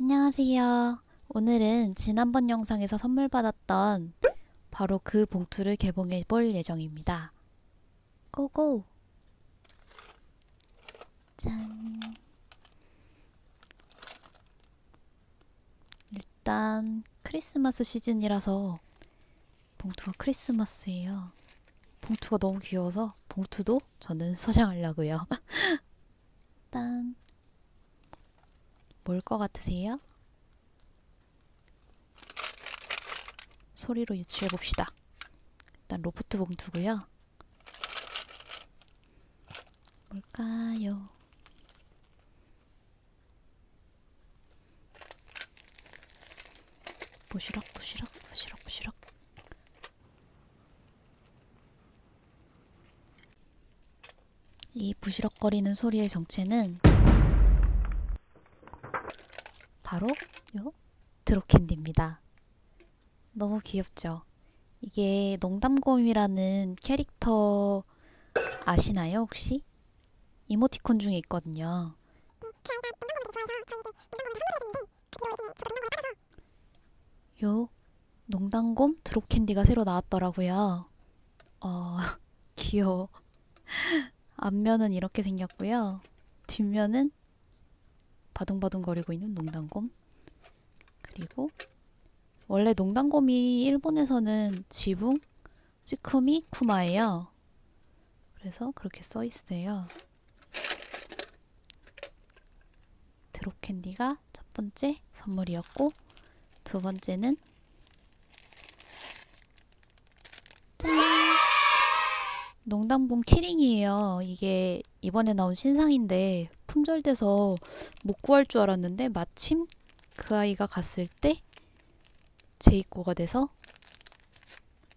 안녕하세요. 오늘은 지난번 영상에서 선물 받았던 바로 그 봉투를 개봉해 볼 예정입니다. 고고! 짠. 일단 크리스마스 시즌이라서 봉투가 크리스마스예요. 봉투가 너무 귀여워서 봉투도 저는 소장하려고요. 일단 뭘 것 같으세요? 소리로 유추해 봅시다. 일단 로프트 봉투고요. 뭘까요? 부시럭 부시럭 부시럭 부시럭 이 부시럭거리는 소리의 정체는 바로 요 드로캔디입니다. 너무 귀엽죠? 이게 농담곰이라는 캐릭터 아시나요 혹시? 이모티콘 중에 있거든요. 요 농담곰 드롭캔디가 새로 나왔더라고요. 어, 귀여워. 앞면은 이렇게 생겼고요. 뒷면은 바둥바둥거리고 있는 농담곰. 그리고 원래 농담곰이 일본에서는 지붕, 찌쿠미, 쿠마예요. 그래서 그렇게 써 있어요. 드롭캔디가 첫 번째 선물이었고 두 번째는 짠! 농담곰 키링이에요. 이게 이번에 나온 신상인데 품절돼서 못 구할 줄 알았는데 마침 그 아이가 갔을 때 재입고가 돼서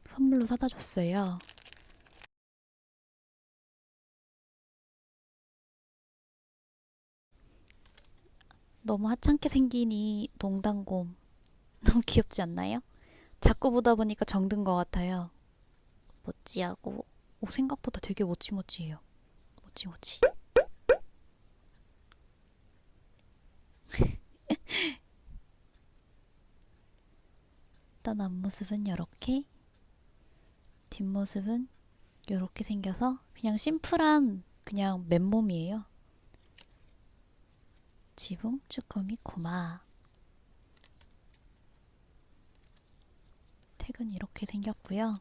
선물로 사다 줬어요. 너무 하찮게 생긴 이 농담곰 너무 귀엽지 않나요? 자꾸 보다 보니까 정든 것 같아요. 모찌하고 오, 생각보다 되게 모찌모찌해요. 모찌모찌. 일단 앞모습은 이렇게 뒷모습은 이렇게 생겨서 그냥 심플한 그냥 맨몸이에요. 지붕, 쭈꾸미, 고마. 택은 이렇게 생겼고요.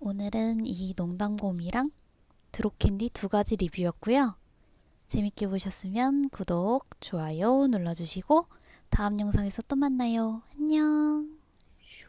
오늘은 이 농담곰이랑 드롭캔디 두 가지 리뷰였고요. 재밌게 보셨으면 구독, 좋아요 눌러주시고 다음 영상에서 또 만나요. 안녕. 쇼.